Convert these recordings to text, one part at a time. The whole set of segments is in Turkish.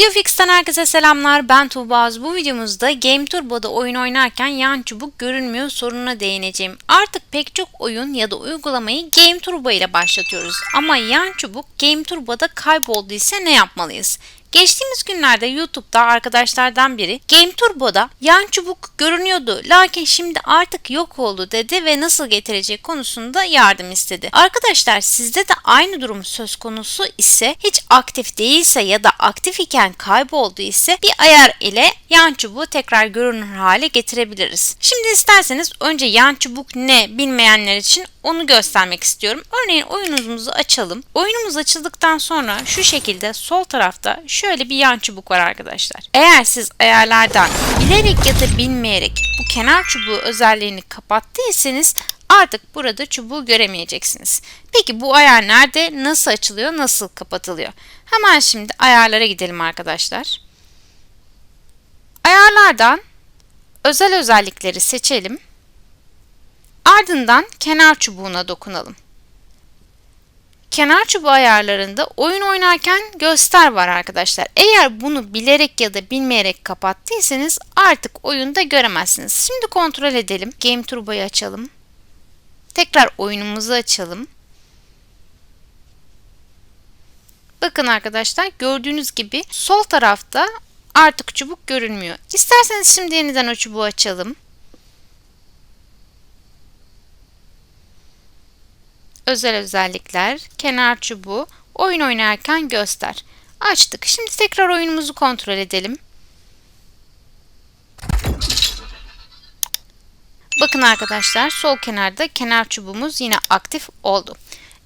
CeoFix'ten herkese selamlar. Ben Tuğba. Bu videomuzda Game Turbo'da oyun oynarken yan çubuk görünmüyor sorununa değineceğim. Artık pek çok oyun ya da uygulamayı Game Turbo ile başlatıyoruz. Ama yan çubuk Game Turbo'da kaybolduysa ne yapmalıyız? Geçtiğimiz günlerde YouTube'da arkadaşlardan biri Game Turbo'da yan çubuk görünüyordu lakin şimdi artık yok oldu dedi ve nasıl getirecek konusunda yardım istedi. Arkadaşlar sizde de aynı durum söz konusu ise hiç aktif değilse ya da aktif iken kayboldu ise bir ayar ile yan çubuğu tekrar görünür hale getirebiliriz. Şimdi isterseniz önce yan çubuk ne bilmeyenler için onu göstermek istiyorum. Örneğin oyunumuzu açalım. Oyunumuz açıldıktan sonra şu şekilde sol tarafta şöyle bir yan çubuk var arkadaşlar. Eğer siz ayarlardan bilerek ya da bilmeyerek bu kenar çubuğu özelliğini kapattıysanız artık burada çubuğu göremeyeceksiniz. Peki bu ayar nerede? Nasıl açılıyor? Nasıl kapatılıyor? Hemen şimdi ayarlara gidelim arkadaşlar. Ayarlardan özel özellikleri seçelim. Ardından kenar çubuğuna dokunalım. Kenar çubuğu ayarlarında oyun oynarken göster var arkadaşlar. Eğer bunu bilerek ya da bilmeyerek kapattıysanız artık oyunda göremezsiniz. Şimdi kontrol edelim. Game Turbo'yu açalım. Tekrar oyunumuzu açalım. Bakın arkadaşlar gördüğünüz gibi sol tarafta artık çubuk görünmüyor. İsterseniz şimdi yeniden o çubuğu açalım. Özel özellikler, kenar çubuğu, oyun oynarken göster. Açtık. Şimdi tekrar oyunumuzu kontrol edelim. Bakın arkadaşlar sol kenarda kenar çubuğumuz yine aktif oldu.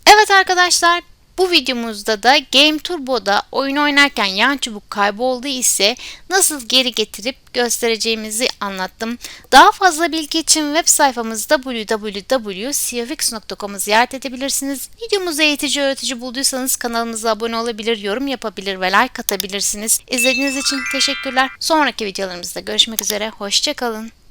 Evet arkadaşlar bu videomuzda da Game Turbo'da oyun oynarken yan çubuk kayboldu ise nasıl geri getirip göstereceğimizi anlattım. Daha fazla bilgi için web sayfamızda www.cfx.com'u ziyaret edebilirsiniz. Videomuzu eğitici öğretici bulduysanız kanalımıza abone olabilir, yorum yapabilir ve like atabilirsiniz. İzlediğiniz için teşekkürler. Sonraki videolarımızda görüşmek üzere. Hoşçakalın.